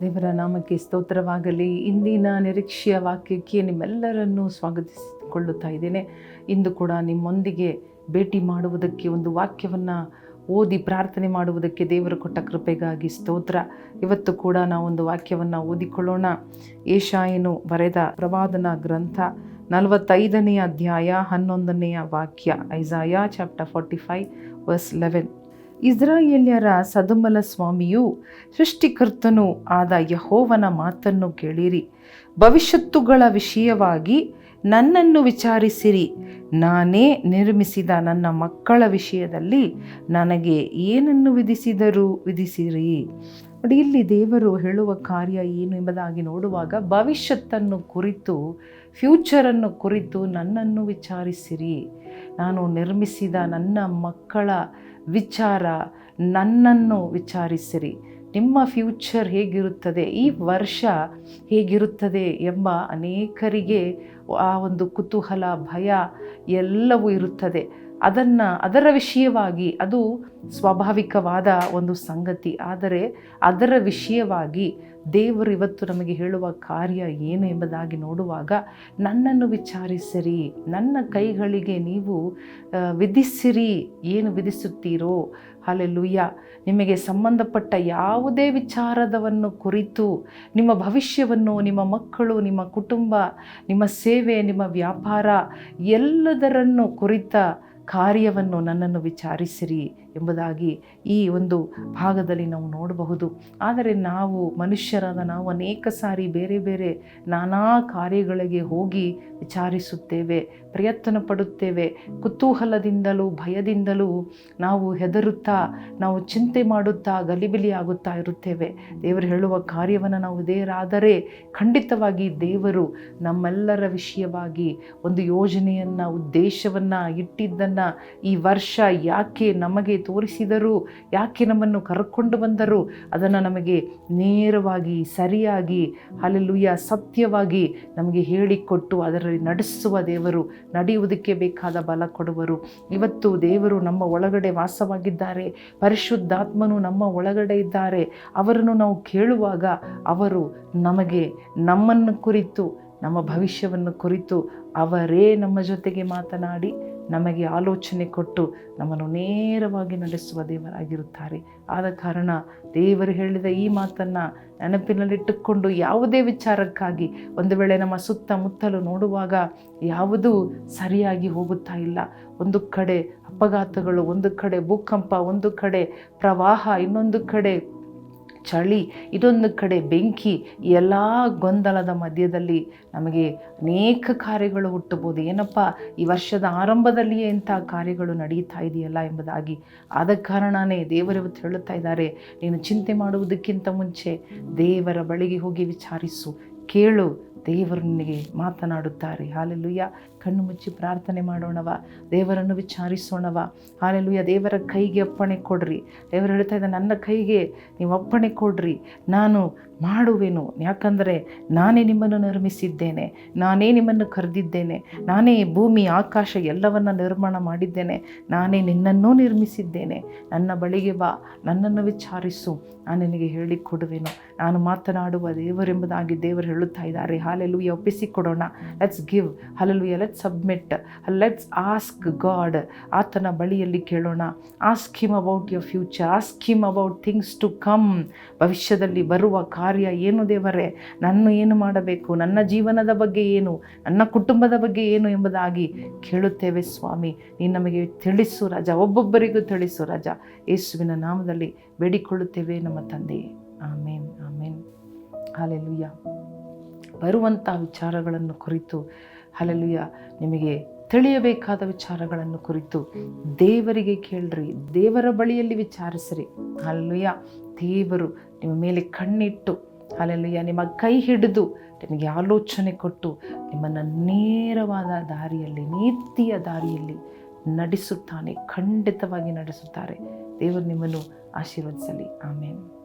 ದೇವರ ನಾಮಕ್ಕೆ ಸ್ತೋತ್ರವಾಗಲಿ. ಇಂದಿನ ನಿರೀಕ್ಷೆಯ ವಾಕ್ಯಕ್ಕೆ ನಿಮ್ಮೆಲ್ಲರನ್ನೂ ಸ್ವಾಗತಿಸಿಕೊಳ್ಳುತ್ತಾ ಇದ್ದೇನೆ. ಇಂದು ಕೂಡ ನಿಮ್ಮೊಂದಿಗೆ ಭೇಟಿ ಮಾಡುವುದಕ್ಕೆ ಒಂದು ವಾಕ್ಯವನ್ನು ಓದಿ ಪ್ರಾರ್ಥನೆ ಮಾಡುವುದಕ್ಕೆ ದೇವರು ಕೊಟ್ಟ ಕೃಪೆಗಾಗಿ ಸ್ತೋತ್ರ. ಇವತ್ತು ಕೂಡ ನಾವೊಂದು ವಾಕ್ಯವನ್ನು ಓದಿಕೊಳ್ಳೋಣ. ಏಷಾಯನು ಬರೆದ ಪ್ರವಾದನ ಗ್ರಂಥ ನಲವತ್ತೈದನೆಯ ಅಧ್ಯಾಯ ಹನ್ನೊಂದನೆಯ ವಾಕ್ಯ, Isaiah chapter forty five verse eleven ಇಸ್ರಾಯೇಲ್ಯರ ಸದುಮಲ ಸ್ವಾಮಿಯು ಸೃಷ್ಟಿಕರ್ತನೂ ಆದ ಯಹೋವನ ಮಾತನ್ನು ಕೇಳಿರಿ. ಭವಿಷ್ಯತ್ತುಗಳ ವಿಷಯವಾಗಿ ನನ್ನನ್ನು ವಿಚಾರಿಸಿರಿ. ನಾನೇ ನಿರ್ಮಿಸಿದ ನನ್ನ ಮಕ್ಕಳ ವಿಷಯದಲ್ಲಿ ನನಗೆ ಏನನ್ನು ವಿಧಿಸಿದರೂ ವಿಧಿಸಿರಿ. ನೋಡಿ, ಇಲ್ಲಿ ದೇವರು ಹೇಳುವ ಕಾರ್ಯ ಏನು ಎಂಬುದಾಗಿ ನೋಡುವಾಗ ಭವಿಷ್ಯತ್ತನ್ನು ಕುರಿತು, ಫ್ಯೂಚರನ್ನು ಕುರಿತು ನನ್ನನ್ನು ವಿಚಾರಿಸಿರಿ. ನಾನು ನಿರ್ಮಿಸಿದ ನನ್ನ ಮಕ್ಕಳ ವಿಚಾರ, ನನ್ನನ್ನು ವಿಚಾರಿಸಿರಿ. ನಿಮ್ಮ ಫ್ಯೂಚರ್ ಹೇಗಿರುತ್ತದೆ? ಈ ವರ್ಷ ಹೇಗಿರುತ್ತದೆ ಎಂಬ ಅನೇಕರಿಗೆ ಆ ಒಂದು ಕುತೂಹಲ, ಭಯ ಎಲ್ಲವೂ ಇರುತ್ತದೆ. ಅದನ್ನು, ಅದರ ವಿಷಯವಾಗಿ ಅದು ಸ್ವಾಭಾವಿಕವಾದ ಒಂದು ಸಂಗತಿ. ಆದರೆ ಅದರ ವಿಷಯವಾಗಿ ದೇವರು ಇವತ್ತು ನಮಗೆ ಹೇಳುವ ಕಾರ್ಯ ಏನು ಎಂಬುದಾಗಿ ನೋಡುವಾಗ ನನ್ನನ್ನು ವಿಚಾರಿಸಿರಿ, ನನ್ನ ಕೈಗಳಿಗೆ ನೀವು ವಿಧಿಸಿರಿ, ಏನು ವಿಧಿಸುತ್ತೀರೋ, ಹಾಲೆಲ್ಲುಯ್ಯ, ನಿಮಗೆ ಸಂಬಂಧಪಟ್ಟ ಯಾವುದೇ ವಿಚಾರದವನ್ನು ಕುರಿತು, ನಿಮ್ಮ ಭವಿಷ್ಯವನ್ನು, ನಿಮ್ಮ ಮಕ್ಕಳು, ನಿಮ್ಮ ಕುಟುಂಬ, ನಿಮ್ಮ ಸೇವೆ, ನಿಮ್ಮ ವ್ಯಾಪಾರ ಎಲ್ಲದರನ್ನು ಕುರಿತ ಕಾರ್ಯವನ್ನು ನನ್ನನ್ನು ವಿಚಾರಿಸಿರಿ ಎಂಬುದಾಗಿ ಈ ಒಂದು ಭಾಗದಲ್ಲಿ ನಾವು ನೋಡಬಹುದು. ಆದರೆ ನಾವು ಮನುಷ್ಯರಾದ ನಾವು ಅನೇಕ ಸಾರಿ ಬೇರೆ ಬೇರೆ ನಾನಾ ಕಾರ್ಯಗಳಿಗೆ ಹೋಗಿ ವಿಚಾರಿಸುತ್ತೇವೆ, ಪ್ರಯತ್ನ ಪಡುತ್ತೇವೆ. ಕುತೂಹಲದಿಂದಲೂ, ಭಯದಿಂದಲೂ ನಾವು ಹೆದರುತ್ತಾ, ನಾವು ಚಿಂತೆ ಮಾಡುತ್ತಾ, ಗಲಿಬಿಲಿ ಆಗುತ್ತಾ ಇರುತ್ತೇವೆ. ದೇವರು ಹೇಳುವ ಕಾರ್ಯವನ್ನು ನಾವು ದೇವರಾದರೆ ಖಂಡಿತವಾಗಿ ದೇವರು ನಮ್ಮೆಲ್ಲರ ವಿಷಯವಾಗಿ ಒಂದು ಯೋಜನೆಯನ್ನು, ಉದ್ದೇಶವನ್ನು ಇಟ್ಟಿದ್ದನ್ನು ಈ ವರ್ಷ ಯಾಕೆ ನಮಗೆ ತೋರಿಸಿದರು? ಯಾಕೆ ನಮ್ಮನ್ನು ಕರ್ಕೊಂಡು ಬಂದರು? ಅದನ್ನು ನಮಗೆ ನೇರವಾಗಿ, ಸರಿಯಾಗಿ ಅಲ್ಲೆಲ್ಲುಯ್ಯ ಸತ್ಯವಾಗಿ ನಮಗೆ ಹೇಳಿಕೊಟ್ಟು ಅದರಲ್ಲಿ ನಡೆಸುವ ದೇವರು, ನಡೆಯುವುದಕ್ಕೆ ಬೇಕಾದ ಬಲ ಕೊಡುವರು. ಇವತ್ತು ದೇವರು ನಮ್ಮ ಒಳಗಡೆ ವಾಸವಾಗಿದ್ದಾರೆ. ಪರಿಶುದ್ಧಾತ್ಮನು ನಮ್ಮ ಒಳಗಡೆ ಇದ್ದಾರೆ. ಅವರನ್ನು ನಾವು ಕೇಳುವಾಗ ಅವರು ನಮಗೆ ನಮ್ಮನ್ನು ಕುರಿತು, ನಮ್ಮ ಭವಿಷ್ಯವನ್ನು ಕುರಿತು ಅವರೇ ನಮ್ಮ ಜೊತೆಗೆ ಮಾತನಾಡಿ ನಮಗೆ ಆಲೋಚನೆ ಕೊಟ್ಟು ನಮ್ಮನ್ನು ನೇರವಾಗಿ ನಡೆಸುವ ದೇವರಾಗಿರುತ್ತಾರೆ. ಆದ ಕಾರಣ ದೇವರು ಹೇಳಿದ ಈ ಮಾತನ್ನು ನೆನಪಿನಲ್ಲಿಟ್ಟುಕೊಂಡು ಯಾವುದೇ ವಿಚಾರಕ್ಕಾಗಿ ಒಂದು ವೇಳೆ ನಮ್ಮ ಸುತ್ತಮುತ್ತಲು ನೋಡುವಾಗ ಯಾವುದೂ ಸರಿಯಾಗಿ ಹೋಗುತ್ತಾ ಇಲ್ಲ. ಒಂದು ಕಡೆ ಅಪಘಾತಗಳು, ಒಂದು ಕಡೆ ಭೂಕಂಪ, ಒಂದು ಕಡೆ ಪ್ರವಾಹ, ಇನ್ನೊಂದು ಕಡೆ ಚಳಿ, ಇದೊಂದು ಕಡೆ ಬೆಂಕಿ, ಎಲ್ಲ ಗೊಂದಲದ ಮಧ್ಯದಲ್ಲಿ ನಮಗೆ ಅನೇಕ ಕಾರ್ಯಗಳು ಹುಟ್ಟಬಹುದು. ಏನಪ್ಪ, ಈ ವರ್ಷದ ಆರಂಭದಲ್ಲಿಯೇ ಇಂಥ ಕಾರ್ಯಗಳು ನಡೀತಾ ಇದೆಯಲ್ಲ ಎಂಬುದಾಗಿ. ಆದ ಕಾರಣನೇ ದೇವರಿವತ್ತು ಹೇಳುತ್ತಾ ಇದ್ದಾರೆ, ನೀನು ಚಿಂತೆ ಮಾಡುವುದಕ್ಕಿಂತ ಮುಂಚೆ ದೇವರ ಬಳಿಗೆ ಹೋಗಿ ವಿಚಾರಿಸು. ಕೇಳು, ದೇವರು ನಿನಗೆ ಮಾತನಾಡುತ್ತಾರೆ. ಹಾಲೆಲುಯ್ಯ ಕಣ್ಣು ಮುಚ್ಚಿ ಪ್ರಾರ್ಥನೆ ಮಾಡೋಣವ, ದೇವರನ್ನು ವಿಚಾರಿಸೋಣವ. ಹಾಲೆಲುಯ್ಯ ದೇವರ ಕೈಗೆ ಅಪ್ಪಣೆ ಕೊಡ್ರಿ. ದೇವರು ಹೇಳ್ತಾ ಇದ್ದ ನನ್ನ ಕೈಗೆ ನೀವು ಅಪ್ಪಣೆ ಕೊಡ್ರಿ. ನಾನು ಮಾಡುವೆನು. ಯಾಕಂದರೆ ನಾನೇ ನಿಮ್ಮನ್ನು ನಿರ್ಮಿಸಿದ್ದೇನೆ. ನಾನೇ ನಿಮ್ಮನ್ನು ಕರೆದಿದ್ದೇನೆ. ನಾನೇ ಭೂಮಿ, ಆಕಾಶ ಎಲ್ಲವನ್ನು ನಿರ್ಮಾಣ ಮಾಡಿದ್ದೇನೆ. ನಾನೇ ನಿನ್ನನ್ನೂ ನಿರ್ಮಿಸಿದ್ದೇನೆ. ನನ್ನ ಬಳಿಗೆ ಬಾ. ನನ್ನನ್ನು ವಿಚಾರಿಸು. ನಾನು ನಿನಗೆ ಹೇಳಿಕೊಡುವೆನು. ನಾನು ಮಾತನಾಡುವ ದೇವರೆಂಬುದಾಗಿ ದೇವರು ಹೇಳುತ್ತಾ ಇದ್ದಾರೆ. Hallelujah ಒಪ್ಪಿಸಿಕೊಡೋಣ. Let's give hallelujah let's submit let's ask God ಆತನ ಬಳಿಯಲ್ಲಿ ಕೇಳೋಣ. Ask him about your future ask him about things to come ಭವಿಷ್ಯದಲ್ಲಿ ಬರುವ ಕಾರ್ಯ ಏನು ದೇವರೇ? ನಾನು ಏನು ಮಾಡಬೇಕು? ನನ್ನ ಜೀವನದ ಬಗ್ಗೆ ಏನು? ನನ್ನ ಕುಟುಂಬದ ಬಗ್ಗೆ ಏನು ಎಂಬುದಾಗಿ ಕೇಳುತ್ತೇವೆ ಸ್ವಾಮಿ. ನೀನು ನಮಗೆ ತಿಳಿಸು ರಾಜ. ಒಬ್ಬೊಬ್ಬರಿಗೂ ತಿಳಿಸು ರಾಜ. ಯೇಸುವಿನ ನಾಮದಲ್ಲಿ ಬೇಡಿಕೊಳ್ಳುತ್ತೇವೆ ನಮ್ಮ ತಂದೆ. Amen amen. ಹಾಲೆಲುಯ್ಯ. ಬರುವಂಥ ವಿಚಾರಗಳನ್ನು ಕುರಿತು, ಹಾಲೆಲುಯ್ಯ, ನಿಮಗೆ ತಿಳಿಯಬೇಕಾದ ವಿಚಾರಗಳನ್ನು ಕುರಿತು ದೇವರಿಗೆ ಕೇಳ್ರಿ. ದೇವರ ಬಳಿಯಲ್ಲಿ ವಿಚಾರಿಸ್ರಿ. ಅಲ್ಲಯ್ಯ ದೇವರು ನಿಮ್ಮ ಮೇಲೆ ಕಣ್ಣಿಟ್ಟು ಅಲ್ಲೆಲ್ಲಯ್ಯ ನಿಮ್ಮ ಕೈ ಹಿಡಿದು ನಿಮಗೆ ಆಲೋಚನೆ ಕೊಟ್ಟು ನಿಮ್ಮನ್ನು ನೇರವಾದ ದಾರಿಯಲ್ಲಿ, ನೀತಿಯ ದಾರಿಯಲ್ಲಿ ನಡೆಸುತ್ತಾನೆ, ಖಂಡಿತವಾಗಿ ನಡೆಸುತ್ತಾರೆ. ದೇವರು ನಿಮ್ಮನ್ನು ಆಶೀರ್ವದಿಸಲಿ. ಆಮೇಲೆ